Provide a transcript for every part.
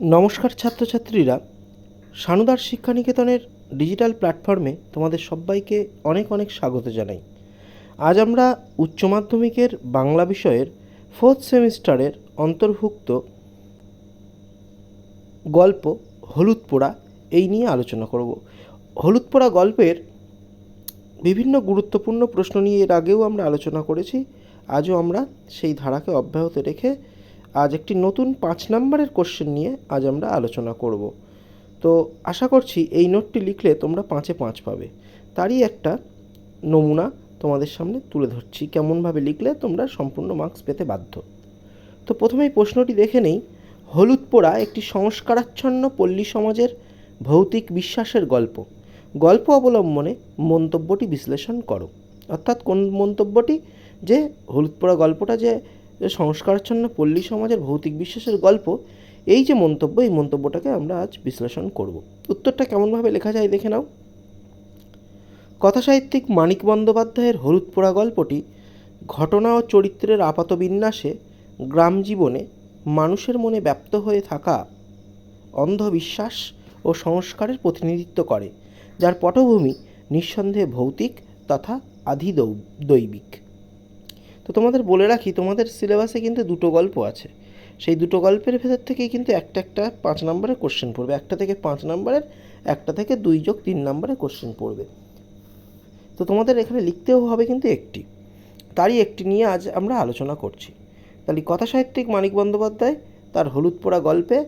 নমস্কার ছাত্রছাত্রীরা, সানুদার শিক্ষানিকেতনের ডিজিটাল প্ল্যাটফর্মে তোমাদের সবাইকে অনেক অনেক স্বাগত জানাই। আজ আমরা উচ্চ মাধ্যমিকের বাংলা বিষয়ের ফোর্থ সেমিস্টারের অন্তর্ভুক্ত গল্প হলুদ পোড়া এই নিয়ে আলোচনা করব। হলুদ পোড়া গল্পের বিভিন্ন গুরুত্বপূর্ণ প্রশ্ন নিয়ে এর আগেও আমরা আলোচনা করেছি, আজও আমরা সেই ধারাকে অব্যাহত রেখে আজ একটি নতুন পাঁচ নম্বরের কোশ্চেন নিয়ে আজ আমরা আলোচনা করব। তো আশা করছি এই নোটটি লিখলে তোমরা পাঁচে পাঁচ পাবে। তারই একটা নমুনা তোমাদের সামনে তুলে ধরছি। কেমনভাবে লিখলে তোমরা সম্পূর্ণ মার্কস পেতে বাধ্য? তো প্রথমেই প্রশ্নটি দেখে নেই। হলুদ পোড়া একটি সংস্কারাচ্ছন্ন পল্লী সমাজের ভৌতিক বিশ্বাসের গল্প। গল্প অবলম্বনে মন্তব্যটি বিশ্লেষণ করো। অর্থাৎ কোন মন্তব্যটি? যে হলুদ পোড়া গল্পটা যে সংস্কারাচ্ছন্ন পল্লী সমাজের ভৌতিক বিশ্বাসের গল্প, এই যে মন্তব্য, এই মন্তব্যটাকে আমরা আজ বিশ্লেষণ করব। উত্তরটা কেমনভাবে লেখা যায় দেখে নাও। কথাসাহিত্যিক মানিক বন্দ্যোপাধ্যায়ের হলুদ পোড়া গল্পটি ঘটনা ও চরিত্রের আপাত বিন্যাসে গ্রাম জীবনে মানুষের মনে ব্যপ্ত হয়ে থাকা অন্ধবিশ্বাস ও সংস্কারের প্রতিনিধিত্ব করে, যার পটভূমি নিঃসন্দেহে ভৌতিক তথা আধি দৈবিক তো তোমাদের বলে রাখি, তোমাদের সিলেবাসে কিন্তু দুটো গল্প আছে। সেই দুটো গল্পের ভেতর থেকেই কিন্তু একটা একটা পাঁচ নম্বরের কোশ্চেন পড়বে। একটা থেকে পাঁচ নম্বরের, একটা থেকে দুই যোগ তিন নম্বরের কোশ্চেন পড়বে। তো তোমাদের এখানে লিখতেও হবে কিন্তু একটি। তারই একটি নিয়ে আজ আমরা আলোচনা করছি। তাহলে কথা সাহিত্যিক মানিক বন্দ্যোপাধ্যায় তার হলুদ পোড়া গল্পে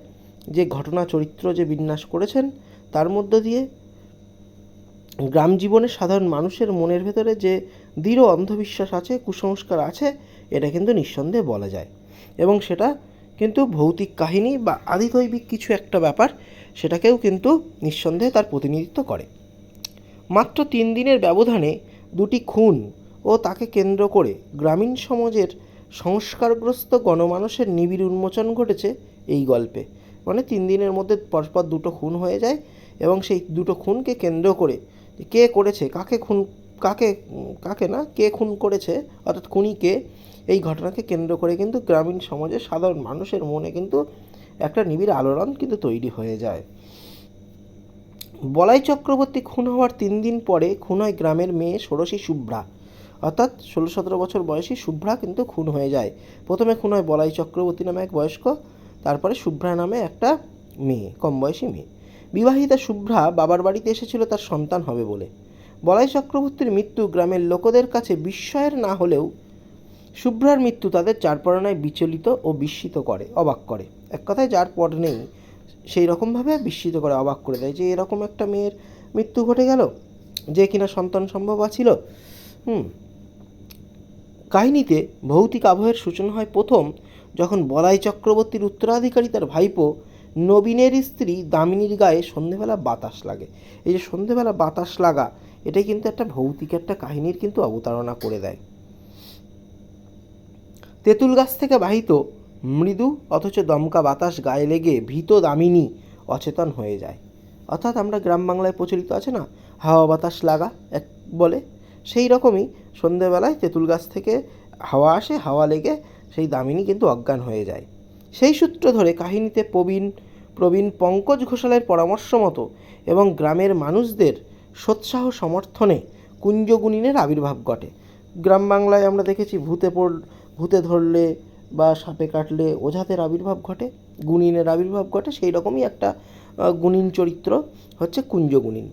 যে ঘটনা চরিত্র যে বিন্যাস করেছেন, তার মধ্য দিয়ে গ্রাম জীবনে সাধারণ মানুষের মনের ভেতরে যে দৃঢ় অন্ধবিশ্বাস আছে, কুসংস্কার আছে, এটা কিন্তু নিঃসন্দেহে বলা যায়। এবং সেটা কিন্তু ভৌতিক কাহিনী বা আদিদৈবিক কিছু একটা ব্যাপার, সেটাকেও কিন্তু নিঃসন্দেহে তার প্রতিনিধিত্ব করে। মাত্র তিন দিনের ব্যবধানে দুটি খুন ও তাকে কেন্দ্র করে গ্রামীণ সমাজের সংস্কারগ্রস্ত গণমানুষের নিবিড় উন্মোচন ঘটেছে এই গল্পে। মানে তিন দিনের মধ্যে পরপর দুটো খুন হয়ে যায় এবং সেই দুটো খুনকে কেন্দ্র করে কে করেছে, কাকে খুন, কাকে কাকে না, কে খুন করেছে, অর্থাৎ খুনি কে, এই ঘটনাকে কেন্দ্র করে কিন্তু গ্রামীণ সমাজের সাধারণ মানুষের মনে কিন্তু একটা নিবিড় আলোড়ন কিন্তু তৈরি হয়ে যায়। বলাই চক্রবর্তী খুন হওয়ার তিন দিন পরে খুন হয় গ্রামের মেয়ে ষোড়শী শুভ্রা, অর্থাৎ ষোলো সতেরো বছর বয়সী শুভ্রা কিন্তু খুন হয়ে যায়। প্রথমে খুন হয় বলাই চক্রবর্তী নামে এক বয়স্ক, তারপরে শুভ্রা নামে একটা মেয়ে, কম বয়সী মেয়ে। বিবাহিতা শুভ্রা বাবার বাড়িতে এসেছিল, তার সন্তান হবে বলে। বলাই চক্রবর্তীর মৃত্যু গ্রামের লোকদের কাছে বিস্ময়ের না হলেও শুভ্রার মৃত্যু তাদের চারপরনায় বিচলিত ও বিস্মিত করে, অবাক করে। এক কথায় যার পর নেই, সেই রকমভাবে বিস্মিত করে, অবাক করে দেয় যে, এরকম একটা মেয়ের মৃত্যু ঘটে গেল, যে কিনা সন্তান সম্ভব ছিল হুম। কাহিনীতে ভৌতিক আবহের সূচনা হয় প্রথম, যখন বলাই চক্রবর্তীর উত্তরাধিকারী তার ভাইপো নবীনের স্ত্রী দামিনীর গায়ে সন্ধেবেলা বাতাস লাগে। এই যে সন্ধেবেলা বাতাস লাগা, এটাই কিন্তু একটা ভৌতিক একটা কাহিনীর কিন্তু অবতারণা করে দেয়। তেঁতুল গাছ থেকে বাহিত মৃদু অথচ দমকা বাতাস গায়ে লেগে ভীত দামিনী অচেতন হয়ে যায়। অর্থাৎ আমরা গ্রাম বাংলায় প্রচলিত আছে না, হাওয়া বাতাস লাগা এক বলে। সেই রকমই সন্ধেবেলায় তেঁতুল গাছ থেকে হাওয়া আসে, হাওয়া লেগে সেই দামিনী কিন্তু অজ্ঞান হয়ে যায়। সেই সূত্র ধরে কাহিনীতে প্রবীণ প্রবীণ পঙ্কজ ঘোষালের পরামর্শ মতো এবং গ্রামের মানুষদের সোৎসাহ সমর্থনে কুঞ্জগুণিনের আবির্ভাব ঘটে। গ্রাম বাংলায় আমরা দেখেছি ভূতে পড়, ভূতে ধরলে বা সাপে কাটলে ওঝাতের আবির্ভাব ঘটে, গুণিনের আবির্ভাব ঘটে, সেই রকমই একটা গুণিন চরিত্র হচ্ছে কুঞ্জগুণিন।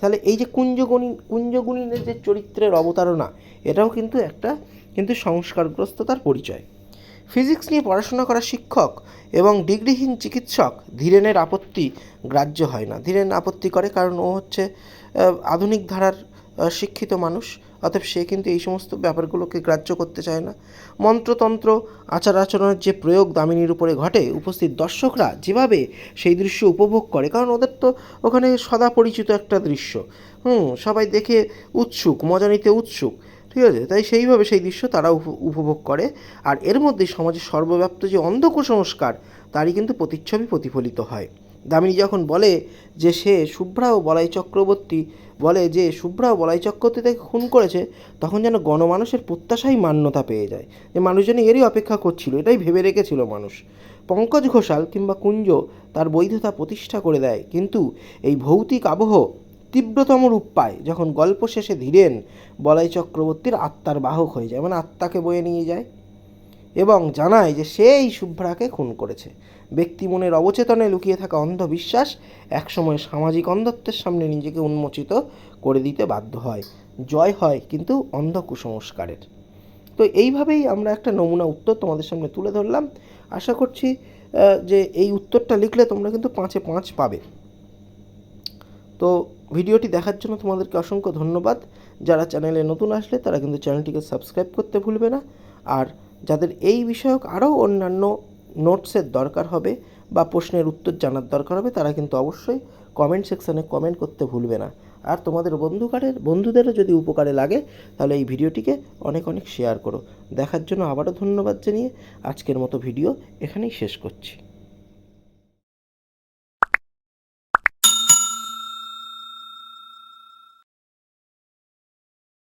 তাহলে এই যে কুঞ্জগুণিন, কুঞ্জগুণিনের যে চরিত্রের অবতারণা, এটাও কিন্তু একটা কিন্তু সংস্কারগ্রস্ততার পরিচয়। ফিজিক্স নিয়ে পড়াশোনা করা শিক্ষক এবং ডিগ্রিহীন চিকিৎসক ধীরেনের আপত্তি গ্রাহ্য হয় না। ধীরেন আপত্তি করে কারণ ও হচ্ছে আধুনিক ধারার শিক্ষিত মানুষ। অতএব সে কিন্তু এই সমস্ত ব্যাপারগুলোকে গ্রাহ্য করতে চায় না। মন্ত্রতন্ত্র আচার আচরণের যে প্রয়োগ দামিনীর উপরে ঘটে, উপস্থিত দর্শকরা যেভাবে সেই দৃশ্য উপভোগ করে, কারণ ওদের তো ওখানে সদা পরিচিত একটা দৃশ্য। হুম, সবাই দেখে উৎসুক, মজা নিতে উৎসুক। ঠিক আছে? তাই সেইভাবে সেই দৃশ্য তারা উপভোগ করে। আর এর মধ্যে সমাজের সর্বব্যাপ্ত যে অন্ধ কুসংস্কার তারই কিন্তু প্রতিচ্ছবি প্রতিফলিত হয়। দামিনী যখন বলে যে সে শুভ্রা ও বলাই চক্রবর্তী বলে যে শুভ্রা ও বলাই চক্রবর্তী তাকে খুন করেছে, তখন যেন গণমানুষের প্রত্যাশাই মান্যতা পেয়ে যায়। যে মানুষজন এরই অপেক্ষা করছিল, এটাই ভেবে রেখেছিল মানুষ। পঙ্কজ ঘোষাল কিংবা কুঞ্জ তার বৈধতা প্রতিষ্ঠা করে দেয়। কিন্তু এই ভৌতিক আবহ তীব্রতম রূপ পায়। যখন গল্প শেষে ধীরেন, বলাই চক্রবর্তীর আত্মার বাহক হয়ে যায় মানে আত্মাকে বয়ে নিয়ে যায় এবং জানায় যে সেই শুভ্রাকে খুন করেছে। ব্যক্তি মনের অবচেতনে লুকিয়ে থাকা অন্ধবিশ্বাস একসময় সামাজিক অন্ধত্বের সামনে নিজেকে উন্মোচিত করে দিতে বাধ্য হয়। জয় হয় কিন্তু অন্ধ কুসংস্কারের তো এইভাবেই আমরা একটা নমুনা উত্তর তোমাদের সামনে তুলে ধরলাম। আশা করছি যে এই উত্তরটা লিখলে তোমরা কিন্তু পাঁচে পাঁচ পাবে। তো ভিডিওটি দেখার জন্য তোমাদেরকে অসংখ্য ধন্যবাদ। যারা চ্যানেলে নতুন আসলে, তারা কিন্তু চ্যানেলটিকে সাবস্ক্রাইব করতে ভুলবে না। আর যাদের এই বিষয়ক আরও অন্যান্য নোটসের দরকার হবে বা প্রশ্নের উত্তর জানার দরকার হবে, তারা কিন্তু অবশ্যই কমেন্ট সেকশানে কমেন্ট করতে ভুলবে না। আর তোমাদের বন্ধুকারের, বন্ধুদেরও যদি উপকারে লাগে, তাহলে এই ভিডিওটিকে অনেক অনেক শেয়ার করো। দেখার জন্য আবারও ধন্যবাদ জানিয়ে আজকের মতো ভিডিও এখানেই শেষ করছি।